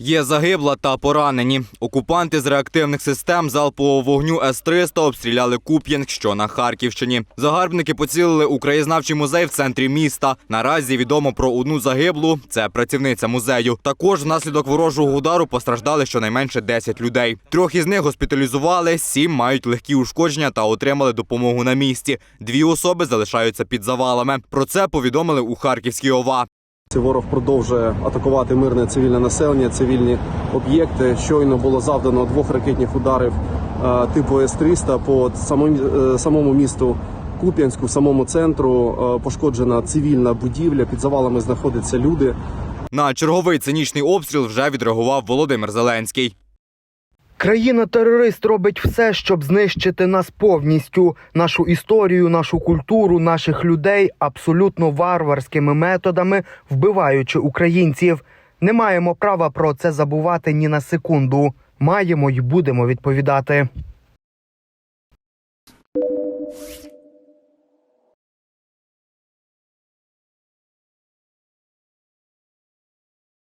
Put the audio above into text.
Є загибла та поранені. Окупанти з реактивних систем залпового вогню С-300 обстріляли Куп'янськ, що на Харківщині. Загарбники поцілили у краєзнавчий музей в центрі міста. Наразі відомо про одну загиблу. Це працівниця музею. Також внаслідок ворожого удару постраждали щонайменше 10 людей. Трьох із них госпіталізували, сім мають легкі ушкодження та отримали допомогу на місці. Дві особи залишаються під завалами. Про це повідомили у Харківській ОВА. Ворог продовжує атакувати мирне цивільне населення, цивільні об'єкти. Щойно було завдано двох ракетних ударів е, типу С-300 по самому, е, самому місту Куп'янську, в самому центру. Е, Пошкоджена цивільна будівля. Під завалами знаходяться люди. На черговий цинічний обстріл вже відреагував Володимир Зеленський. Країна-терорист робить все, щоб знищити нас повністю, нашу історію, нашу культуру, наших людей абсолютно варварськими методами, вбиваючи українців. Не маємо права про це забувати ні на секунду. Маємо й будемо відповідати.